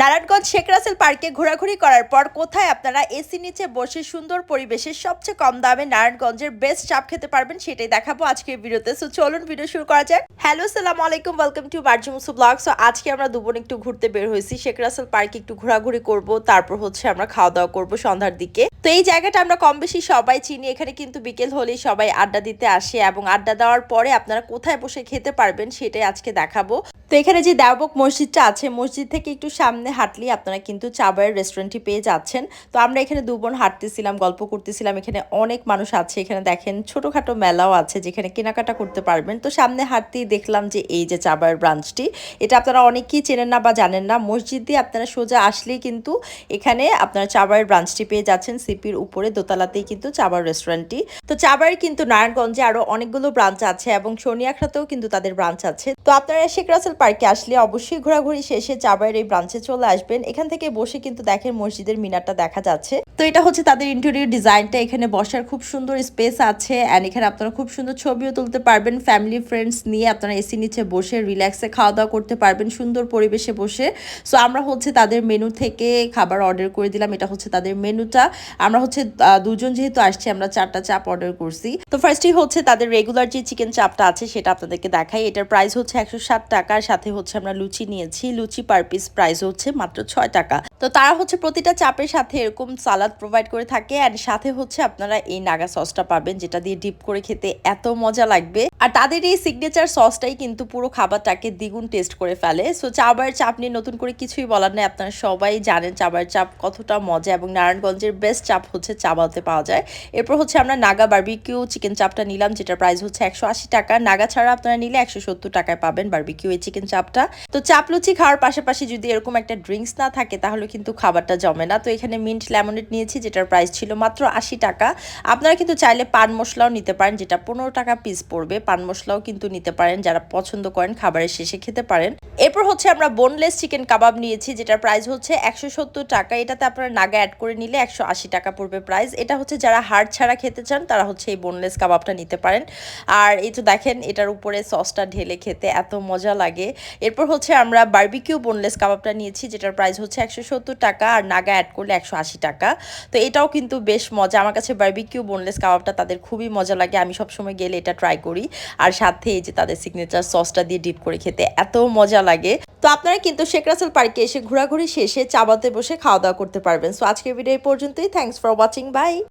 নারায়ণগঞ্জ শেখ রাসেল পার্কে ঘোরাঘুরি করার পর কোথায় আপনারা এসি নিচে বসে সুন্দর পরিবেশে সবচেয়ে কম দামে নারায়ণগঞ্জের বেস্ট চাপ খেতে পারবেন সেটাই দেখাবো আজকের ভিডিওতে। সো চলুন ভিডিও শুরু করা যাক। হ্যালো সালাম আলাইকুম ওয়েলকাম টু বার্জিমুসু ব্লগ সো আজকে আমরা দুবোন একটু ঘুরতে বের হয়েছি। শেখ রাসেল পার্কে একটু ঘোরাঘুরি করব, তারপর হচ্ছে আমরা খাওয়া দাওয়া করব সন্ধ্যার দিকে। তো এই জায়গাটা আমরা কম বেশি সবাই চিনি। এখানে কিন্তু বিকেল হলেই সবাই আড্ডা দিতে আসে এবং আড্ডা দেওয়ার পরে আপনারা কোথায় বসে খেতে পারবেন সেটাই আজকে দেখাবো। তো এখানে যে দেওবক মসজিদটা আছে, মসজিদ থেকে একটু সামনে হাঁটলেই আপনারা কিন্তু চাবায়ের রেস্টুরেন্টটি পেয়ে যাচ্ছেন। তো আমরা এখানে দু বোন হাঁটতেছিলাম, গল্প করতেছিলাম। এখানে অনেক মানুষ আছে। এখানে দেখেন ছোটোখাটো মেলাও আছে যেখানে কেনাকাটা করতে পারবেন। তো সামনে হাঁটতেই দেখলাম যে এই যে চাবায়ের ব্রাঞ্চটি, এটা আপনারা অনেকেই চেনেন না বা জানেন না। মসজিদ দিয়ে আপনারা সোজা আসলেই কিন্তু এখানে আপনারা চাবায়ের ব্রাঞ্চটি পেয়ে যাচ্ছেন। সিপির উপরে, দোতলাতেই কিন্তু চাবার রেস্টুরেন্টটি তো চাবায়ের কিন্তু নারায়ণগঞ্জে আরও অনেকগুলো ব্রাঞ্চ আছে এবং সোনিয়াখড়াতেও কিন্তু তাদের ব্রাঞ্চ আছে। তো আপনারা শেখ রাসেল পার্কে আসলে অবশ্যই ঘোরাঘুরি শেষে চাবায়ের এই ব্রাঞ্চে চলে আসবেন। এখান থেকে বসে কিন্তু দেখেন মসজিদের মিনারটা দেখা যাচ্ছে। তো এটা হচ্ছে তাদের ইন্টেরিয়র ডিজাইনটা এখানে বসার খুব সুন্দর স্পেস আছে অ্যান্ড এখানে আপনারা খুব সুন্দর ছবিও তুলতে পারবেন। ফ্যামিলি ফ্রেন্ডস নিয়ে আপনারা এসি নিচে বসে রিল্যাক্সে খাওয়া দাওয়া করতে পারবেন সুন্দর পরিবেশে বসে। সো আমরা হচ্ছে তাদের মেনু থেকে খাবার অর্ডার করে দিলাম। এটা হচ্ছে তাদের মেনুটা আমরা হচ্ছে দুজন যেহেতু আসছি, আমরা চারটা চাপ অর্ডার করছি। তো ফার্স্টই হচ্ছে তাদের রেগুলার যে চিকেন চাপটা আছে, সেটা আপনাদেরকে দেখাই। এটার প্রাইস হচ্ছে একশো টাকার সাথে হচ্ছে আমরা লুচি নিয়েছি। লুচি পার পিস প্রাইস হচ্ছে মাত্র ছয় টাকা। তো তারা হচ্ছে প্রতিটা চাপের সাথে এরকম সালাদ প্রোভাইড করে থাকে অ্যান্ড সাথে হচ্ছে আপনারা এই নাগা সসটা পাবেন, যেটা দিয়ে ডিপ করে খেতে এত মজা লাগবে। আর তাদের এই সিগনেচার সসটাই কিন্তু পুরো খাবারটাকে দ্বিগুণ টেস্ট করে ফেলে। সো চাবার চাপ নিয়ে নতুন করে কিছুই বলার নেই, আপনারা সবাই জানেন চাবার চাপ কতটা মজা এবং নারায়ণগঞ্জের বেস্ট চাপ হচ্ছে চাবাতে পাওয়া যায়। এরপর হচ্ছে আমরা নাগা বার্বিকিউ চিকেন চাপটা নিলাম যেটা প্রাইস হচ্ছে একশো আশি টাকা। নাগা ছাড়া আপনারা নিলে একশো সত্তর টাকায় পাবেন বার্বিকিউ এই চিকেন চাপটা তো চাপ লুচি খাওয়ার পাশাপাশি যদি এরকম একটা ড্রিঙ্কস না থাকে, তাহলে কিন্তু খাবারটা জমে না। তো এখানে মিন্ট লেমনেড নিয়েছি, যেটার প্রাইস ছিল মাত্র আশি টাকা। আপনারা কিন্তু চাইলে পান মশলাও নিতে পারেন, যেটা পনেরো টাকা পিস পড়বে। পান মশলাও কিন্তু নিতে পারেন, যারা পছন্দ করেন খাবারের শেষে খেতে পারেন। এরপর হচ্ছে আমরা বোনলেস চিকেন কাবাব নিয়েছি, যেটার প্রাইস হচ্ছে একশো সত্তর টাকা। এটাতে আপনারা নাগা অ্যাড করে নিলে একশো আশি টাকা পড়বে প্রাইস এটা হচ্ছে যারা হাড় ছাড়া খেতে চান, তারা হচ্ছে এই বোনলেস কাবাবটা নিতে পারেন। আর এই তো দেখেন, এটার উপরে সসটা ঢেলে খেতে এত মজা লাগে। এরপর হচ্ছে আমরা বার্বিকিউ বোনলেস কাবাবটা নিয়েছি, যেটার প্রাইস হচ্ছে একশো সত্তর টাকা আর নাগা অ্যাড করলে একশো আশি টাকা। তো এটাও কিন্তু বেশ মজা। আমার কাছে বার্বিকিউ বোনলেস কাবাবটা তাদের খুবই মজা লাগে। আমি সবসময় গেলে এটা ট্রাই করি। আর সাথে এই যে তাদের সিগনেচার সসটা দিয়ে ডিপ করে খেতে এত মজা লাগে। তো আপনারা কিন্তু শেখ রাসেল পার্কে এসে ঘোরাঘুরি শেষে চাবাতে বসে খাওয়া দাওয়া করতে পারবেন। সো আজকের ভিডিও এই পর্যন্তই। Thanks for watching by